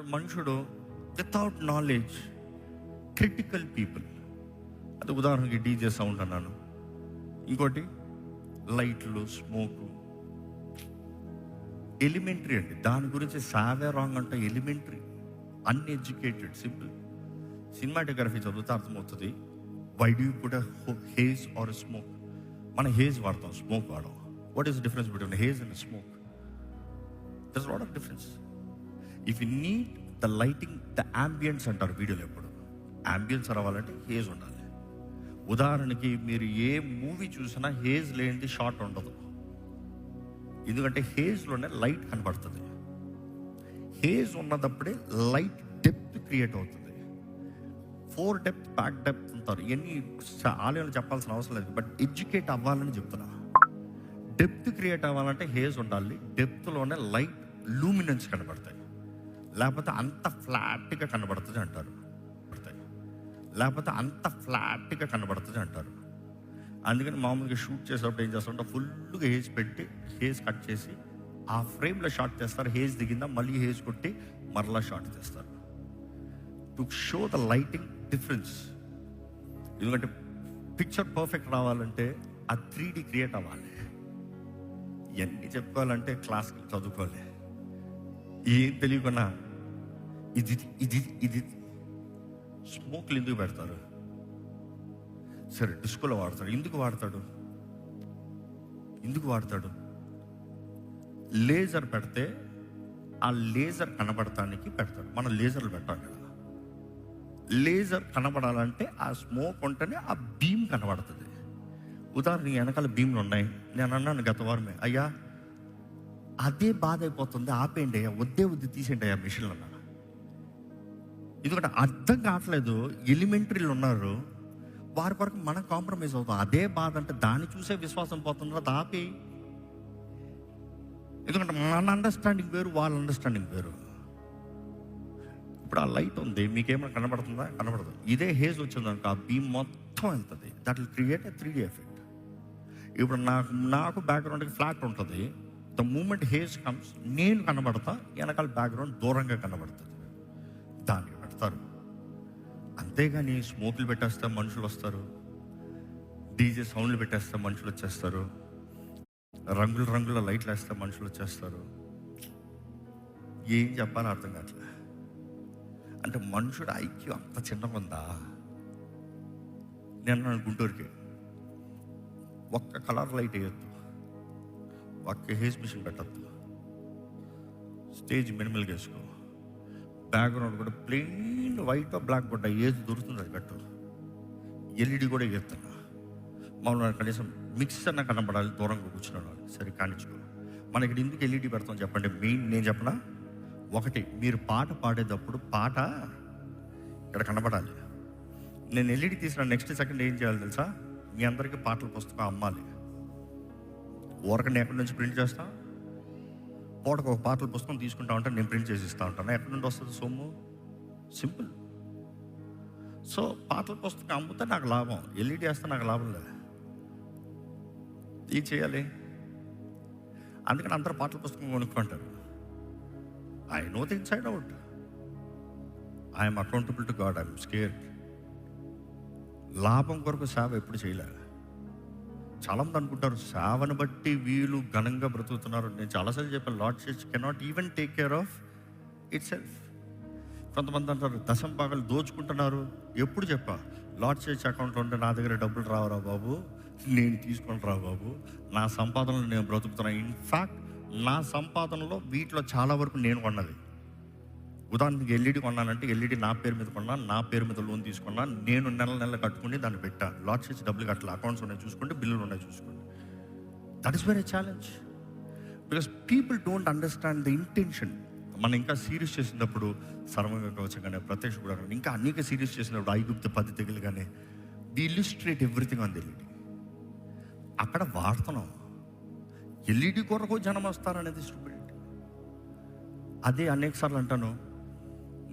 మనుషుడు without knowledge critical people అది ఉదాహరణకి డీజే సౌండ్ అన్నాను. ఇంకోటి లైట్లు స్మోకు ఎలిమెంటరీ అండి. దాని గురించి సావే రాంగ్ అంటే ఎలిమెంటరీ అన్ఎడ్యుకేటెడ్ సింపుల్ సినిమాటోగ్రఫీ చదివితే అర్థమవుతుంది why do put haze or smoke మన హేజ్ వాడతాం స్మోక్ వాడడం what is difference between haze and smoke there's what of difference if you need the lighting the ambience అంటారు వీడియోలో ఎప్పుడు. Ambience రావాలంటే haze ఉండాలి. ఉదాహరణకి మీరు ఏ మూవీ చూసినా హేజ్ లేనిది షార్ట్ ఉండదు. ఎందుకంటే హేజ్లోనే లైట్ కనబడుతుంది. హేజ్ ఉన్నదప్పుడే లైట్ డెప్త్ క్రియేట్ అవుతుంది. ఫోర్ డెప్త్ బ్యాక్ డెప్త్ అంటారు ఇవన్నీ ఆలయంలో చెప్పాల్సిన అవసరం లేదు. బట్ ఎడ్యుకేట్ అవ్వాలని చెప్తున్నా. డెప్త్ క్రియేట్ అవ్వాలంటే హేజ్ ఉండాలి. డెప్త్లోనే లైట్ లూమినెన్స్ కనబడతాయి. లేకపోతే అంత ఫ్లాట్గా కనబడుతుంది అంటారు. లేకపోతే అంత ఫ్లాట్గా కనబడుతుంది అంటారు. అందుకని మామూలుగా షూట్ చేసేటప్పుడు ఏం చేస్తారంటే ఫుల్గా హేజ్ పెట్టి హేజ్ కట్ చేసి ఆ ఫ్రేమ్లో షాట్ చేస్తారు హేజ్ దిగిందా మళ్ళీ హేజ్ కొట్టి మరలా షాట్ చేస్తారు to show the lighting difference ఎందుకంటే పిక్చర్ పర్ఫెక్ట్ రావాలంటే ఆ త్రీ డి క్రియేట్ అవ్వాలి. ఇవన్నీ చెప్పుకోవాలంటే క్లాస్కి చదువుకోవాలి. ఏం తెలియకున్నా ఇది ఇది ఇది స్మోక్లు ఎందుకు పెడతారు? సరే డిస్కోలో వాడతాడు. ఎందుకు వాడతాడు? ఎందుకు వాడతాడు? లేజర్ పెడితే ఆ లేజర్ కనబడటానికి పెడతాడు. మనం లేజర్లు పెట్టాం కదా. లేజర్ కనబడాలంటే ఆ స్మోక్ ఉంటేనే ఆ బీమ్ కనబడుతుంది. ఉదాహరణ వెనకాల బీమ్లు ఉన్నాయి. నేను అన్నాను గత వారమే అయ్యా అదే బాధ అయిపోతుంది ఆపేయండి అయ్యా వద్దే వద్దు తీసేయండి అయ్యా మిషన్లు అన్నా ఎందుకంటే అర్థం కావట్లేదు ఎలిమెంటరీలు ఉన్నారు వారి కొరకు మనం కాంప్రమైజ్ అవుతాం. అదే బాధ అంటే దాన్ని చూసే విశ్వాసం పోతుందో? అది ఆపి. ఎందుకంటే మన అండర్స్టాండింగ్ వేరు వాళ్ళ అండర్స్టాండింగ్ వేరు. ఇప్పుడు ఆ లైట్ ఉంది మీకేమైనా కనబడుతుందా? కనబడదు. ఇదే హేజ్ వచ్చిందనుకో ఆ బీమ్ మొత్తం వెళ్తుంది. That will create a three D effect ఇప్పుడు నాకు నాకు బ్యాక్గ్రౌండ్కి ఫ్లాట్ ఉంటుంది. ద మూమెంట్ హేజ్ కమ్స్ నేను కనబడతా వెనకాల బ్యాక్గ్రౌండ్ దూరంగా కనబడుతుంది. దాన్ని పెడతారు. అంతేగాని స్మోకులు పెట్టేస్తే మనుషులు వస్తారు. డీజే సౌండ్లు పెట్టేస్తే మనుషులు వచ్చేస్తారు. రంగుల రంగుల లైట్లు వేస్తే మనుషులు వచ్చేస్తారు. ఏం చెప్పాలో అర్థం కావట్లే. అంటే మనుషుడు ఐక్యం అంత చిన్నగా ఉందా? నేను గుంటూరుకి. ఒక్క కలర్ లైట్ వేయొద్దు. ఒక్క హేజ్ మిషన్ పెట్టద్దు స్టేజ్ మినిమల్గా వేసుకో. బ్యాక్గ్రౌండ్ కూడా ప్లెయిన్ వైట్ బ్లాక్ పడ్డ ఏది దొరుకుతుంది అది పెట్టు ఎల్ఈడి కూడా ఎత్తున్నా మామూలు కనీసం మిక్స్ అన్న కనబడాలి దూరంగా కూర్చున్నాడు సరే కానిచ్చుకో. మనకి ఇక్కడ ఎందుకు ఎల్ఈడి పెడతాం చెప్పండి? మెయిన్ నేను చెప్పనా? ఒకటి మీరు పాట పాడేటప్పుడు పాట ఇక్కడ కనబడాలి. నేను ఎల్ఈడి తీసిన నెక్స్ట్ సెకండ్ ఏం చేయాలి తెలుసా? మీ అందరికీ పాటల పుస్తకం అమ్మాలి. ఊరకండి ఎక్కడి నుంచి ప్రింట్ చేస్తా పూటకు ఒక పాటల పుస్తకం తీసుకుంటా ఉంటాను నేను ప్రింట్ చేసి ఇస్తా ఉంటాను. ఎక్కడి నుండి వస్తుంది సొమ్ము? సింపుల్ సో పాటల పుస్తకం అమ్ముతే నాకు లాభం. ఎల్ఈడి వేస్తే నాకు లాభం లేదు. ఏం చేయాలి. అందుకని అందరూ పాటల పుస్తకం కొనుక్కుంటారు. I know the inside out I'm accountable to God I'm scare లాభం కొరకు సేవ ఎప్పుడు చేయలేదు. చాలామంది అనుకుంటారు సేవను బట్టి వీళ్ళు ఘనంగా బ్రతుకుతున్నారు. నేను చాలాసార్లు చెప్పాను Lord church cannot even take care of itself కొంతమంది అంటారు దశం భాగాలు దోచుకుంటున్నారు. ఎప్పుడు చెప్పా లార్డ్ చర్చ్ అకౌంట్లో ఉంటే నా దగ్గర డబ్బులు రావరా బాబు? నేను తీసుకొని రా బాబు. నా సంపాదనలో నేను బ్రతుకుతున్నాను ఇన్ఫ్యాక్ట్ నా సంపాదనలో వీటిలో చాలా వరకు నేను కొన్నది. ఉదాహరణకి ఎల్ఈడి కొన్నానంటే ఎల్ఈడి నా పేరు మీద కొన్నా నా పేరు మీద లోన్ తీసుకున్నా నేను నెల నెల కట్టుకుని దాన్ని పెట్టా. లాట్ చేసి డబ్బులు కట్టాలి. అకౌంట్స్ ఉన్నాయి చూసుకోండి బిల్లులు ఉన్నాయి చూసుకోండి. That is very challenge because people don't understand the intention మనం ఇంకా సీరియస్ చేసినప్పుడు సర్వంగా వచ్చగానే కానీ ప్రత్యక్ష కూడా కానీ, ఇంకా అనేక సీరియస్ చేసినప్పుడు ఐగుప్త పద్ధతి తెగులు కానీ the illustrate everything on LED అక్కడ వాడుతున్నాం. ఎల్ఈడి కొరకు జనం వస్తారనేది స్టూపిడిటీ అదే అనేక సార్లు అంటాను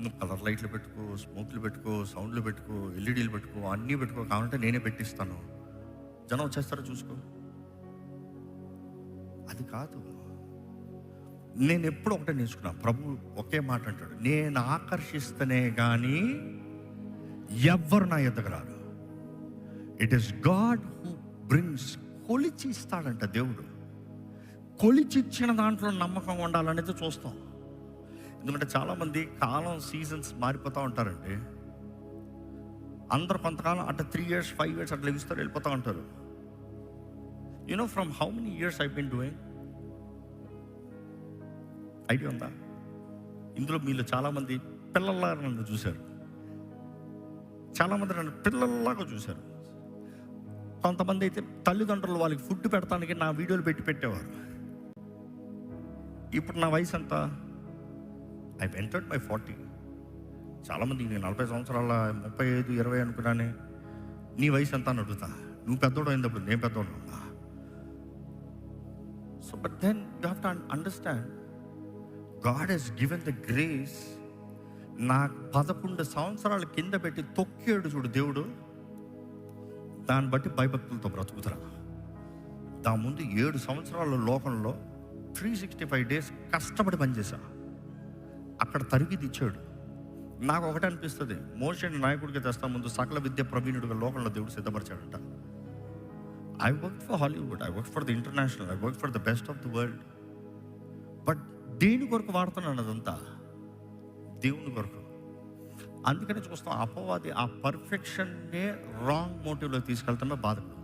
కలర్ లైట్లు పెట్టుకో స్మోక్లు పెట్టుకో సౌండ్లు పెట్టుకో ఎల్ఈడీలు పెట్టుకో అన్నీ పెట్టుకో కావాలంటే నేనే పెట్టిస్తాను. జనం వచ్చేస్తారో చూసుకో. అది కాదు. నేను ఎప్పుడు ఒకటే నేర్చుకున్నా. ప్రభు ఒకే మాట అంటాడు. నేను ఆకర్షిస్తేనే కానీ ఎవ్వరు నా ఎద్దకు రారు. It is God who brings కొలిచి ఇస్తాడంట దేవుడు. కొలిచి ఇచ్చిన దాంట్లో నమ్మకం ఉండాలనేది చూస్తాం. ఎందుకంటే చాలామంది కాలం సీజన్స్ మారిపోతూ ఉంటారండి. అందరు కొంతకాలం అటు త్రీ ఇయర్స్ ఫైవ్ ఇయర్స్ అట్లా ఇస్తారు వెళ్ళిపోతూ ఉంటారు. You know from how many years I been doing idea ఉందా? ఇందులో మీలో చాలామంది పిల్లల్లాగా నన్ను చూశారు. చాలామంది నన్ను పిల్లల్లాగా చూశారు. కొంతమంది అయితే తల్లిదండ్రులు వాళ్ళకి ఫుడ్ పెడతానికి నా వీడియోలు పెట్టి పెట్టేవారు. ఇప్పుడు నా వయసు ఎంత? ఐ ఎంటర్డ్ మై ఫార్టీ చాలామంది నేను నలభై సంవత్సరాల ముప్పై ఐదు ఇరవై అనుకున్నానే. నీ వయసు ఎంత అని అడుగుతా. నువ్వు పెద్దోడు అయినప్పుడు నేను పెద్దోడు ఉన్నా so but then you have to understand God he's given the grace నా పదకొండు సంవత్సరాల కింద పెట్టి తొక్కాడు చూడు దేవుడు. దాన్ని బట్టి భయభక్తులతో బ్రతుకుతురా. దాని ముందు ఏడు సంవత్సరాల లోకంలో త్రీ సిక్స్టీ ఫైవ్ డేస్ కష్టపడి పనిచేశాను అక్కడ తరిగి ఇచ్చాడు నాకు ఒకటి అనిపిస్తుంది. మోషన్ నాయకుడికి తెస్తా ముందు సకల విద్య ప్రవీణుడిగా లోకంలో దేవుడు సిద్ధపరిచాడట. I work for Hollywood I work for the international I work for the best of the world but దేని కొరకు వాడుతున్నాను అదంతా? దేవుని కొరకు. అందుకనే చూస్తాం అపవాది ఆ పర్ఫెక్షన్నే రాంగ్ మోటివ్లో తీసుకెళ్తున్నా బాధపడు